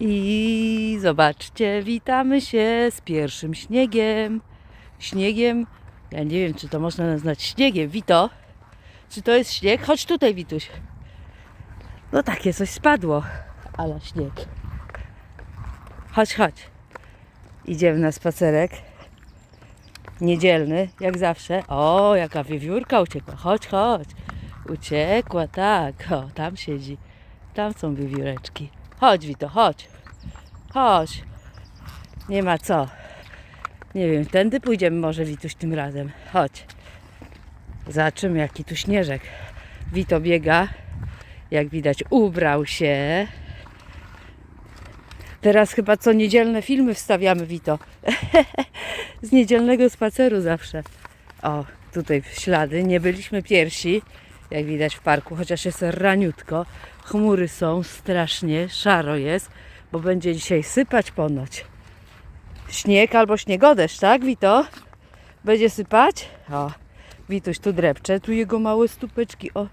I zobaczcie, witamy się z pierwszym śniegiem. Śniegiem, ja nie wiem, czy to można nazwać śniegiem. Wito, czy to jest śnieg? Chodź tutaj, Wituś. No takie coś spadło, ale śnieg. Chodź, chodź. Idziemy na spacerek. Niedzielny, jak zawsze. O, jaka wiewiórka uciekła. Chodź, chodź. Uciekła, tak. O, tam siedzi. Tam są wiewióreczki. Chodź, Wito, chodź. Chodź. Nie ma co. Nie wiem, tędy pójdziemy może, Wituś, tym razem. Chodź. Zobaczymy, jaki tu śnieżek. Wito biega. Jak widać, ubrał się. Teraz chyba co niedzielne filmy wstawiamy, Wito. Z niedzielnego spaceru zawsze. O, tutaj ślady. Nie byliśmy pierwsi, jak widać w parku, chociaż jest raniutko. Chmury są strasznie, szaro jest, bo będzie dzisiaj sypać ponoć. Śnieg albo śniegodeszcz, tak, Wito? Będzie sypać? O, Wituś tu drepcze, tu jego małe stópeczki o,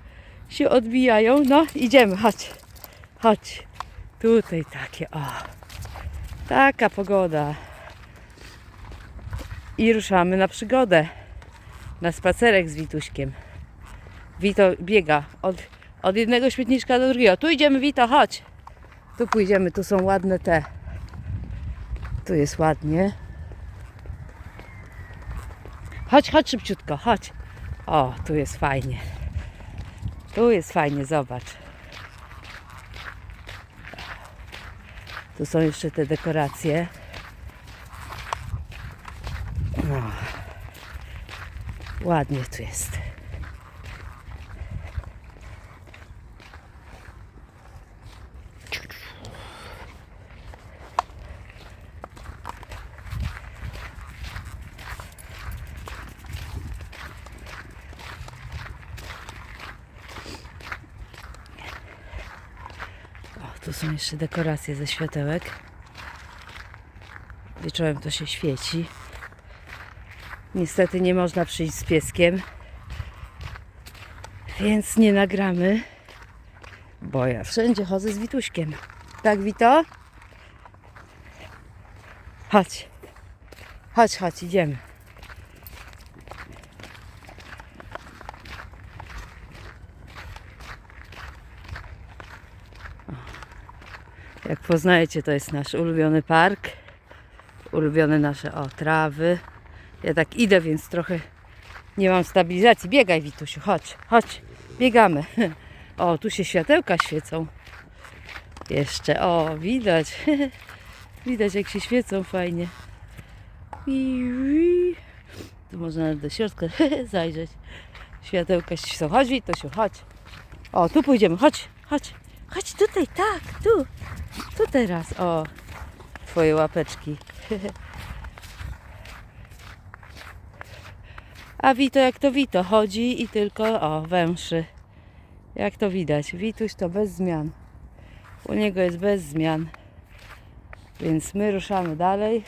się odbijają. No, idziemy, chodź. Chodź. Tutaj takie, o. Taka pogoda. I ruszamy na przygodę. Na spacerek z Wituśkiem. Wito biega od, od jednego śmietniczka do drugiego. Tu idziemy, Wito, chodź. Tu pójdziemy, tu są ładne te. Tu jest ładnie. Chodź, chodź szybciutko, chodź. O, tu jest fajnie. Tu jest fajnie, zobacz. Tu są jeszcze te dekoracje. No. Ładnie tu jest. Tu są jeszcze dekoracje ze światełek. Wieczorem to się świeci. Niestety nie można przyjść z pieskiem, więc nie nagramy, bo ja wszędzie chodzę z Wituśkiem. Tak, Wito? Chodź. Chodź, chodź, idziemy. Jak poznajecie, to jest nasz ulubiony park. Ulubione nasze o, trawy. Ja tak idę, więc trochę nie mam stabilizacji. Biegaj, Witusiu, chodź, chodź, biegamy. O, tu się światełka świecą. Jeszcze, o, widać. Widać, jak się świecą fajnie. Tu można do środka zajrzeć. Światełka świecą. Chodź, Witusiu, chodź. O, tu pójdziemy, chodź, chodź. Chodź tutaj, tak, tu. Tu teraz, o. Twoje łapeczki. A Wito jak to Wito chodzi i tylko o węszy. Jak to widać, Wituś to bez zmian. U niego jest bez zmian. Więc my ruszamy dalej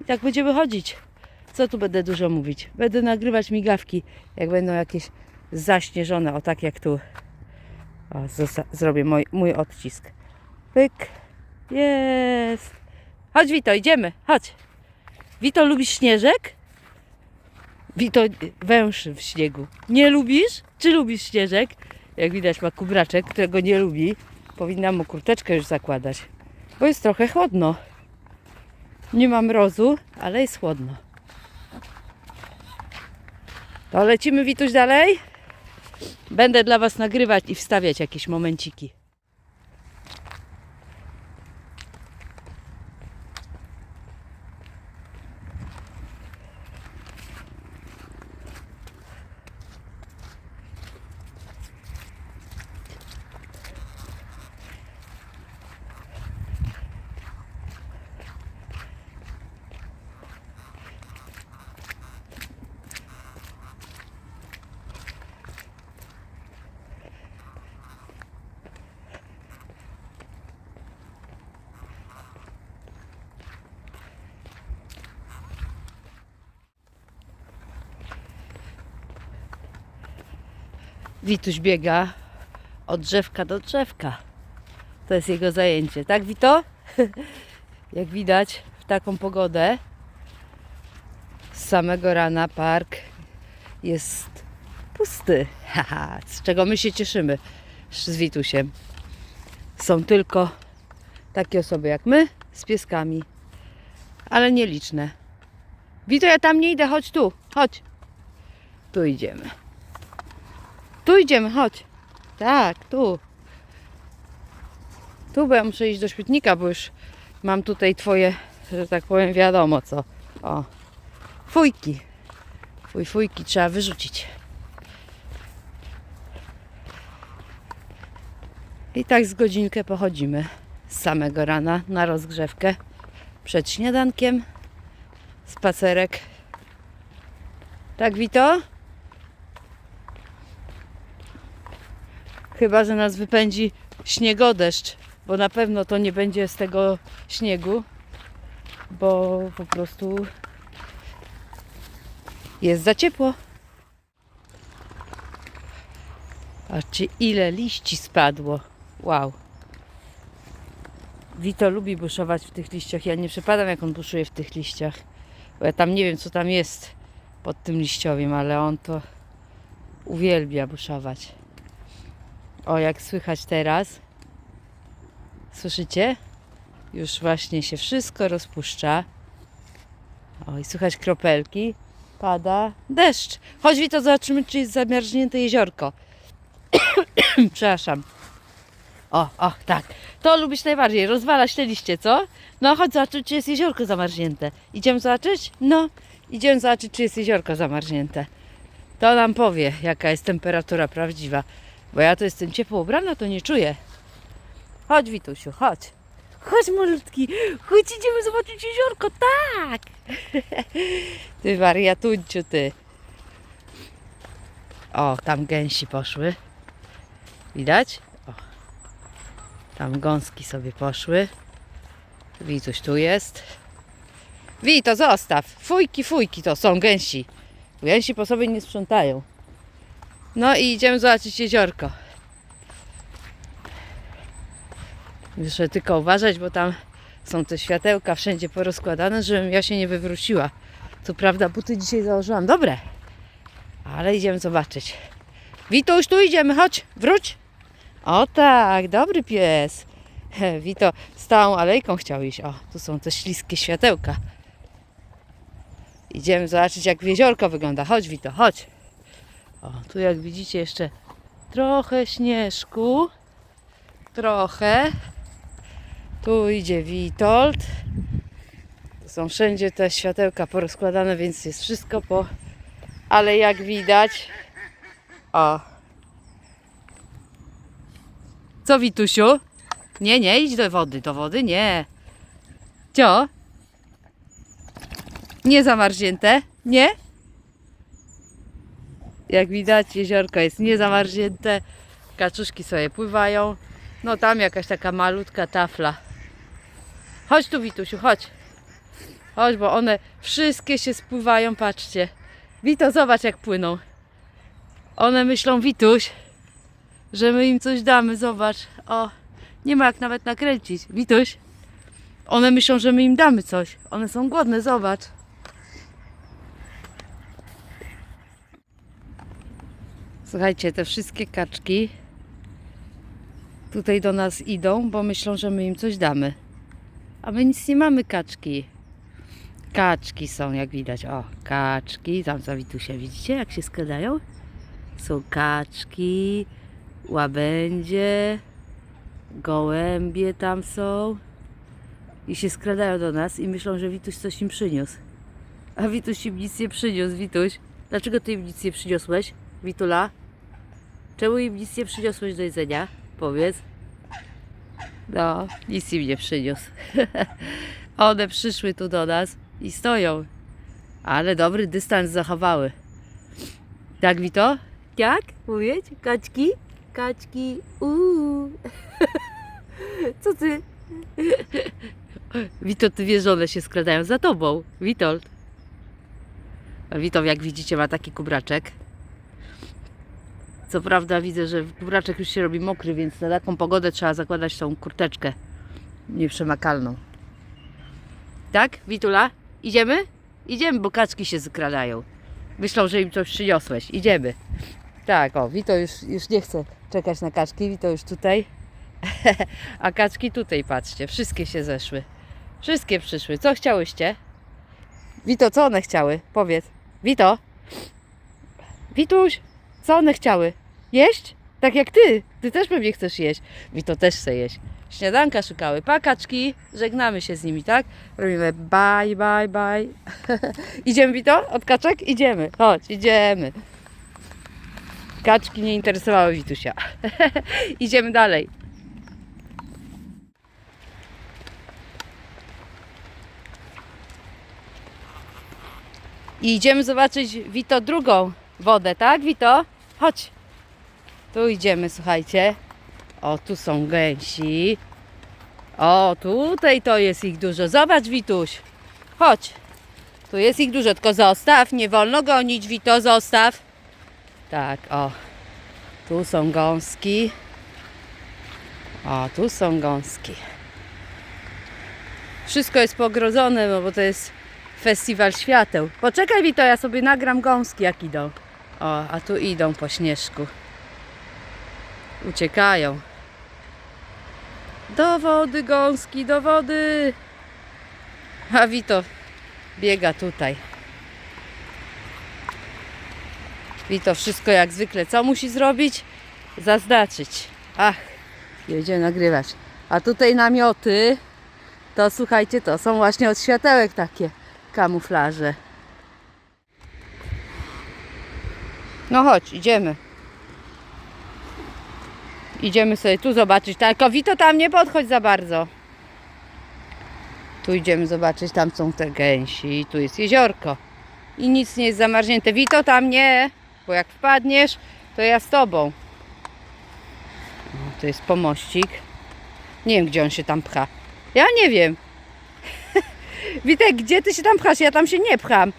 i tak będziemy chodzić. Co tu będę dużo mówić? Będę nagrywać migawki, jak będą jakieś zaśnieżone, o tak jak tu. O, zrobię mój, mój odcisk. Pyk. Jest. Chodź Wito, idziemy. Chodź. Wito, lubisz śnieżek? Wito węszy w śniegu. Nie lubisz? Czy lubisz śnieżek? Jak widać ma kubraczek, którego nie lubi. Powinnam mu kurteczkę już zakładać. Bo jest trochę chłodno. Nie ma mrozu, ale jest chłodno. To lecimy Wituś dalej? Będę dla Was nagrywać i wstawiać jakieś momenciki. Wituś biega od drzewka do drzewka. To jest jego zajęcie, tak Wito? Jak widać, w taką pogodę z samego rana park jest pusty. Z czego my się cieszymy z Witusiem. Są tylko takie osoby jak my z pieskami, ale nieliczne. Wito, ja tam nie idę, chodź tu, chodź. Tu idziemy. Tu idziemy, chodź. Tak, tu. Tu, bo ja muszę iść do śmietnika, bo już mam tutaj twoje, że tak powiem, wiadomo co. O, fujki. Fuj, fujki trzeba wyrzucić. I tak z godzinkę pochodzimy z samego rana na rozgrzewkę. Przed śniadankiem spacerek. Tak, Wito? Chyba, że nas wypędzi śniegodeszcz, bo na pewno to nie będzie z tego śniegu, bo po prostu jest za ciepło. Patrzcie, ile liści spadło. Wow. Wito lubi buszować w tych liściach. Ja nie przepadam, jak on buszuje w tych liściach. Bo ja tam nie wiem, co tam jest pod tym liściowiem, ale on to uwielbia buszować. O, jak słychać teraz. Słyszycie? Już właśnie się wszystko rozpuszcza. O, i słychać kropelki. Pada deszcz. Chodź, Wito, zobaczymy, czy jest zamarznięte jeziorko. Przepraszam. O, o, tak. To lubisz najbardziej. Rozwalać te liście, co? No, chodź zobaczyć, czy jest jeziorko zamarznięte. Idziemy zobaczyć? No, idziemy zobaczyć, czy jest jeziorko zamarznięte. To nam powie, jaka jest temperatura prawdziwa. Bo ja to jestem ciepło ubrana, to nie czuję. Chodź, Witusiu, chodź. Chodź, malutki. Chodź, idziemy zobaczyć jeziorko. Tak. Ty wariatunciu, ty. O, tam gęsi poszły. Widać? O. Tam gąski sobie poszły. Wituś tu jest. Wito, zostaw. Fujki, fujki to są gęsi. Gęsi po sobie nie sprzątają. No i idziemy zobaczyć jeziorko. Muszę tylko uważać, bo tam są te światełka wszędzie porozkładane, żebym ja się nie wywróciła. Co prawda buty dzisiaj założyłam dobre, ale idziemy zobaczyć. Wituś, tu idziemy, chodź, wróć. O tak, dobry pies. Wito z całą alejką chciał iść. O, tu są te śliskie światełka. Idziemy zobaczyć, jak jeziorko wygląda. Chodź, Wito, chodź. O, tu jak widzicie jeszcze trochę śnieżku. Trochę. Tu idzie Witold. Tu są wszędzie te światełka porozkładane, więc jest wszystko po... Ale jak widać... O. Co Witusiu? Nie, nie, idź do wody. Do wody nie. Cio? Nie zamarznięte? Nie? Jak widać, jeziorko jest niezamarznięte. Kaczuszki sobie pływają. No tam jakaś taka malutka tafla. Chodź tu, Witusiu, chodź. Chodź, bo one wszystkie się spływają, patrzcie. Wito, zobacz jak płyną. One myślą, Wituś, że my im coś damy, zobacz. O, nie ma jak nawet nakręcić. Wituś, one myślą, że my im damy coś. One są głodne, zobacz. Słuchajcie, te wszystkie kaczki tutaj do nas idą, bo myślą, że my im coś damy. A my nic nie mamy kaczki. Kaczki są, jak widać. O, kaczki. Tam za Witusia, widzicie, jak się składają? Są kaczki, łabędzie, gołębie tam są. I się skradają do nas i myślą, że Wituś coś im przyniósł. A Wituś im nic nie przyniósł, Wituś. Dlaczego ty im nic nie przyniosłeś, Witula? Czemu im nic nie przyniosłeś do jedzenia? Powiedz. No, nic im nie przyniósł. One przyszły tu do nas i stoją. Ale dobry dystans zachowały. Tak, Wito? Jak? Mówić? Kaczki? Kaczki. Uuu. Co ty? Wito, ty wiesz, że one się skradają za tobą. Witold. A Wito, jak widzicie, ma taki kubraczek. Co prawda widzę, że kubraczek już się robi mokry, więc na taką pogodę trzeba zakładać tą kurteczkę. nieprzemakalną. Tak, Witula? Idziemy? Idziemy, bo kaczki się skradają. Myślą, że im coś przyniosłeś. Idziemy. Tak, o, Wito już, już nie chce czekać na kaczki. Wito już tutaj. A kaczki tutaj, patrzcie. Wszystkie się zeszły. Wszystkie przyszły. Co chciałyście? Wito, co one chciały? Powiedz. Wito? Wituś, co one chciały? Jeść? Tak jak ty. Ty też pewnie chcesz jeść. Wito też chce jeść. Śniadanka szukały. Pakaczki. Żegnamy się z nimi, tak? Robimy bye, bye, bye. idziemy, Wito? Od kaczek? Idziemy. Chodź, idziemy. Kaczki nie interesowały Witusia. idziemy dalej. I idziemy zobaczyć, Wito, drugą wodę, tak, Wito? Chodź. Tu idziemy, słuchajcie. O, tu są gęsi. O, tutaj to jest ich dużo. Zobacz, Wituś. Chodź. Tu jest ich dużo, tylko zostaw. Nie wolno gonić, Wito, zostaw. Tak, o. Tu są gąski. O, tu są gąski. Wszystko jest pogrodzone, no bo to jest festiwal świateł. Poczekaj, Wito, ja sobie nagram gąski, jak idą. O, a tu idą po śnieżku. Uciekają. Do wody, gąski, do wody. A Wito biega tutaj. Wito wszystko jak zwykle. Co musi zrobić? Zaznaczyć. Ach, jedzie nagrywać. A tutaj namioty, to słuchajcie, to są właśnie od światełek takie kamuflaże. No chodź, idziemy. Idziemy sobie tu zobaczyć. Tylko Wito tam nie podchodź za bardzo. Tu idziemy zobaczyć, tam są te gęsi, tu jest jeziorko. I nic nie jest zamarznięte. Wito tam nie, bo jak wpadniesz, to ja z tobą. O, to jest pomościk. Nie wiem, gdzie on się tam pcha. Ja nie wiem. Witek, gdzie ty się tam pchasz? Ja tam się nie pcham.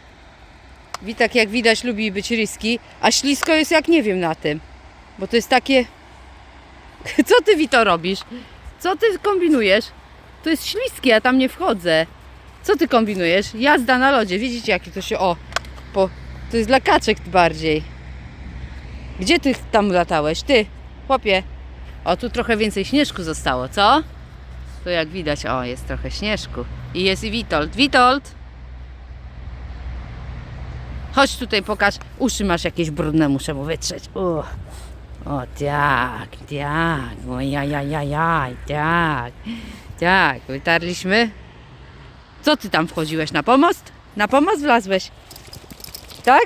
Witek, jak widać, lubi być riski, a ślisko jest jak nie wiem na tym. Bo to jest takie... Co ty, Wito, robisz? Co ty kombinujesz? To jest śliskie, ja tam nie wchodzę. Co ty kombinujesz? Jazda na lodzie. Widzicie, jaki to się... O, po... to jest dla kaczek bardziej. Gdzie ty tam latałeś? Ty, chłopie. O, tu trochę więcej śnieżku zostało, co? Tu jak widać, o, jest trochę śnieżku. I jest i Witold. Witold! Chodź tutaj, pokaż. Uszy masz jakieś brudne, muszę mu wytrzeć. O, o tak, tak. O, ja, ja, ja, ja, tak. Tak, wytarliśmy. Co ty tam wchodziłeś? Na pomost? Na pomost wlazłeś? Tak?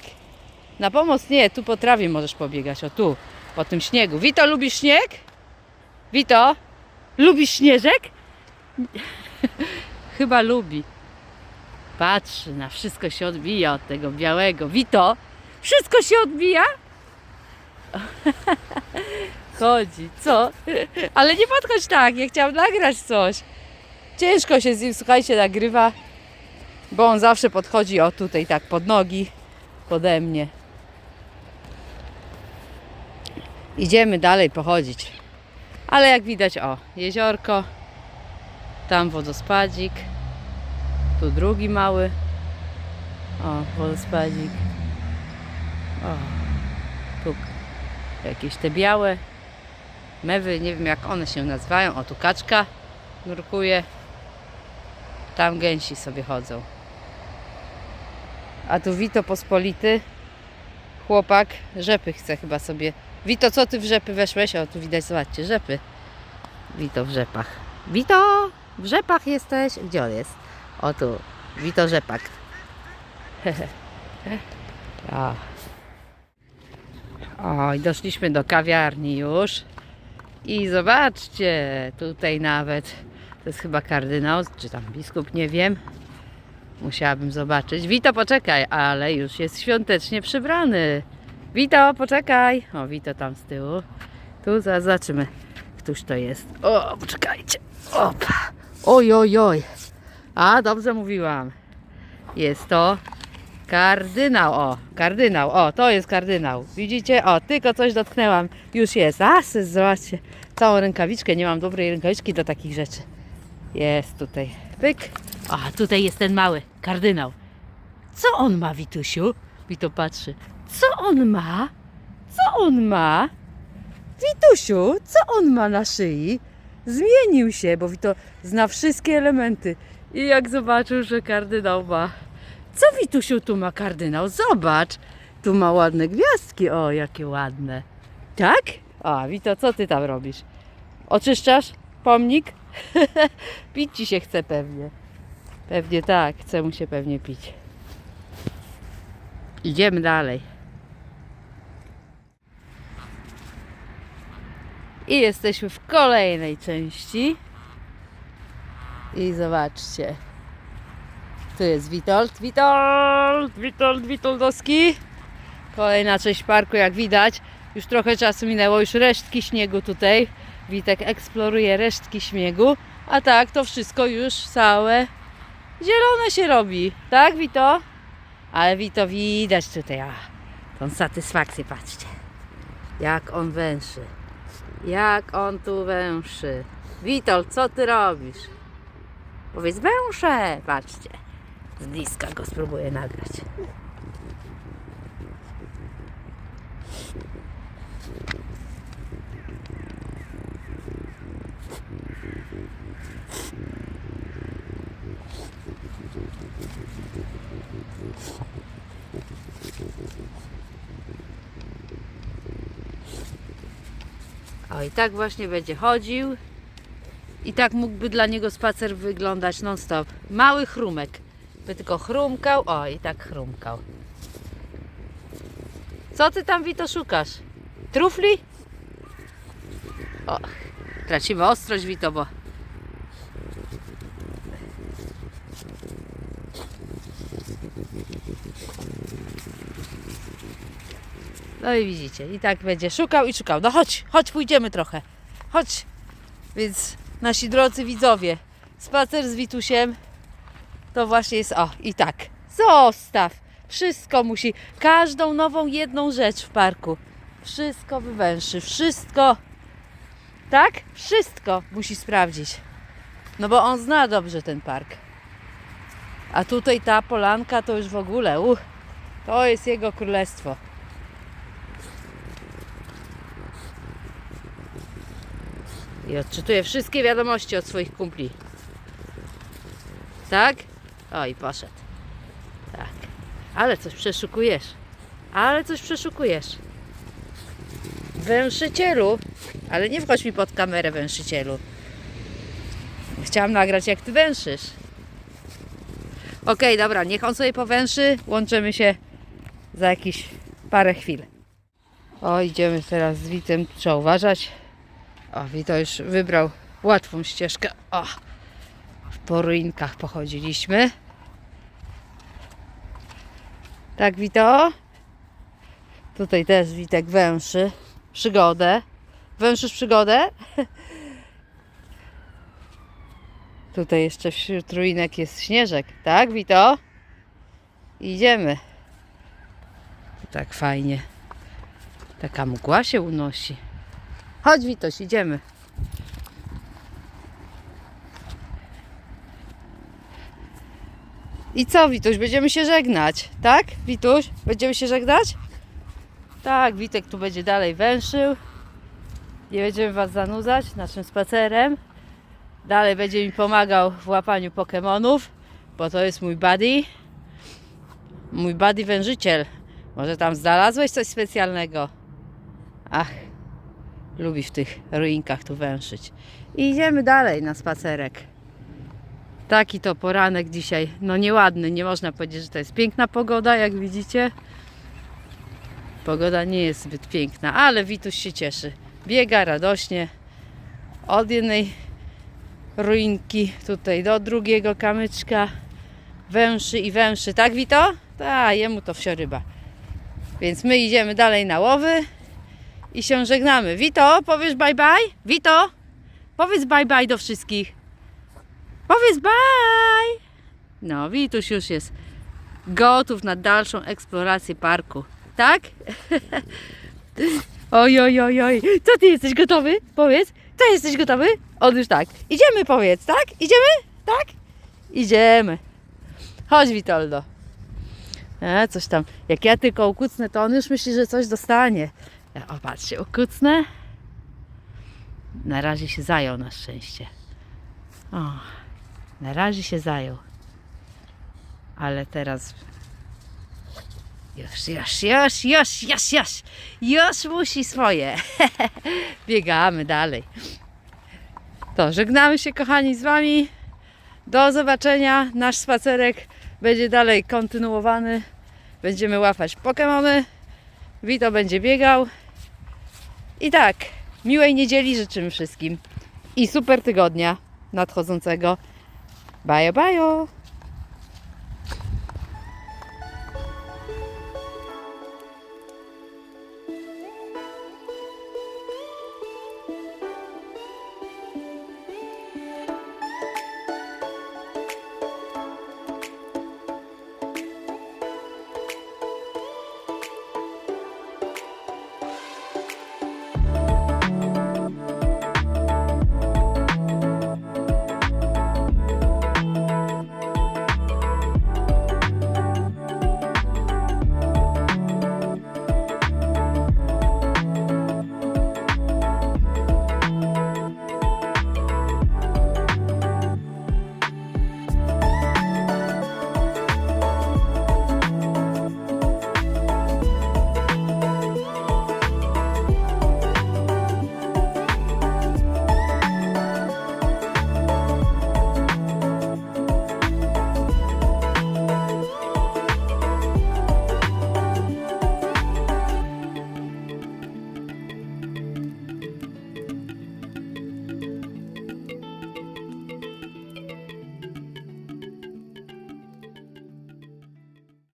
Na pomost nie, tu po trawie możesz pobiegać. O tu, po tym śniegu. Wito, lubisz śnieg? Wito, lubisz śnieżek? Chyba lubi. Patrzy na wszystko się odbija od tego białego. Wito, wszystko się odbija? Chodzi, co? Ale nie podchodź tak, ja chciałam nagrać coś. Ciężko się z nim, słuchajcie, nagrywa, bo on zawsze podchodzi o tutaj tak pod nogi, pode mnie. Idziemy dalej pochodzić. Ale jak widać, o, jeziorko, tam wodospadzik, tu drugi mały, o, wodospadzik, o, tu jakieś te białe mewy, nie wiem jak one się nazywają, o, tu kaczka nurkuje, tam gęsi sobie chodzą. A tu Wito Pospolity, chłopak, rzepy chce chyba sobie. Wito, co ty w rzepy weszłeś? O, tu widać, zobaczcie, rzepy. Wito w rzepach. Wito, w rzepach jesteś. Gdzie on jest? O tu, Wito rzepak. o. o, i doszliśmy do kawiarni już. I zobaczcie, tutaj nawet, to jest chyba kardynał, czy tam biskup, nie wiem. Musiałabym zobaczyć. Wito, poczekaj, ale już jest świątecznie przybrany. Wito, poczekaj. O, Wito tam z tyłu. Tu zaraz zobaczymy, któż to jest. O, poczekajcie. Opa. Oj, oj, oj. A, dobrze mówiłam. Jest to kardynał. O, kardynał. O, to jest kardynał. Widzicie? O, tylko coś dotknęłam. Już jest. A, zobaczcie. Całą rękawiczkę. Nie mam dobrej rękawiczki do takich rzeczy. Jest tutaj. Pyk. A, tutaj jest ten mały kardynał. Co on ma, Witusiu? Wito patrzy. Co on ma? Co on ma? Witusiu, co on ma na szyi? Zmienił się, bo Wito zna wszystkie elementy. I jak zobaczył, że kardynał ma. Co Witusiu tu ma kardynał? Zobacz. Tu ma ładne gwiazdki. O, jakie ładne. Tak? A, Wito, co ty tam robisz? Oczyszczasz pomnik? pić ci się chce pewnie. Pewnie tak, chce mu się pewnie pić. Idziemy dalej. I jesteśmy w kolejnej części. I zobaczcie. Tu jest Witold. Witold! Witold, Witoldowski. Kolejna część parku, jak widać. Już trochę czasu minęło, już resztki śniegu tutaj. Witek eksploruje resztki śniegu. A tak, to wszystko już całe zielone się robi. Tak, Wito? Ale Wito widać tutaj, a, tą satysfakcję, patrzcie. Jak on węszy. Jak on tu węszy. Witold, co ty robisz? Powiedz węszę. Patrzcie. Z bliska go spróbuję nagrać. O i tak właśnie będzie chodził. I tak mógłby dla niego spacer wyglądać non stop. Mały chrumek. By tylko chrumkał. O i tak chrumkał. Co ty tam Wito szukasz? Trufli? O, tracimy ostrość Wito, bo No i widzicie, i tak będzie szukał i szukał. No chodź, chodź, pójdziemy trochę. Chodź. Więc nasi drodzy widzowie, spacer z Witusiem to właśnie jest, o i tak. Zostaw. Wszystko musi, każdą nową jedną rzecz w parku. Wszystko wywęszy, wszystko. Tak? Wszystko musi sprawdzić. No bo on zna dobrze ten park. A tutaj ta polanka to już w ogóle, uh, to jest jego królestwo. I odczytuje wszystkie wiadomości od swoich kumpli. Tak? O i poszedł. Tak. Ale coś przeszukujesz. Ale coś przeszukujesz. Węszycielu. Ale nie wchodź mi pod kamerę, węszycielu. Chciałam nagrać, jak ty węszysz. Okej, dobra, niech on sobie powęszy. Łączymy się za jakieś parę chwil. O, idziemy teraz z Witem. Trzeba uważać. O, Wito już wybrał łatwą ścieżkę. O, po ruinkach pochodziliśmy. Tak, Wito? Tutaj też Witek węszy przygodę. Węszysz przygodę? Tutaj jeszcze wśród ruinek jest śnieżek, tak, Wito? Idziemy. Tak fajnie. Taka mgła się unosi. Chodź Witoś, idziemy. I co Wituś, będziemy się żegnać, tak? Wituś, będziemy się żegnać? Tak, Witek tu będzie dalej węszył. Nie będziemy Was zanudzać naszym spacerem. Dalej będzie mi pomagał w łapaniu Pokemonów, bo to jest mój buddy. Mój buddy wężyciel. Może tam znalazłeś coś specjalnego? Ach, lubi w tych ruinkach tu węszyć. I idziemy dalej na spacerek. Taki to poranek dzisiaj. No nieładny, nie można powiedzieć, że to jest piękna pogoda, jak widzicie. Pogoda nie jest zbyt piękna, ale Wituś się cieszy. Biega radośnie od jednej ruinki tutaj do drugiego kamyczka. Węszy i węszy, tak Wito? Tak, jemu to wsioryba. Więc my idziemy dalej na łowy i się żegnamy. Wito, powiesz bye bye? Wito, powiedz bye bye do wszystkich. Powiedz bye! No, Wituś już jest gotów na dalszą eksplorację parku. Tak? oj, oj, oj, oj. Co ty jesteś gotowy? Powiedz. To jesteś gotowy? On już tak. Idziemy powiedz, tak? Idziemy? Tak? Idziemy. Chodź Witoldo. E, coś tam. Jak ja tylko ukucnę, to on już myśli, że coś dostanie. O, patrzcie, ukucnę. Na razie się zajął na szczęście. O, na razie się zajął. Ale teraz już, już, już, już, już, już, już musi swoje. Biegamy dalej. To, żegnamy się kochani z Wami. Do zobaczenia. Nasz spacerek będzie dalej kontynuowany. Będziemy łapać Pokemony. Wito będzie biegał. I tak, miłej niedzieli życzymy wszystkim. I super tygodnia nadchodzącego. Bajo, bajo!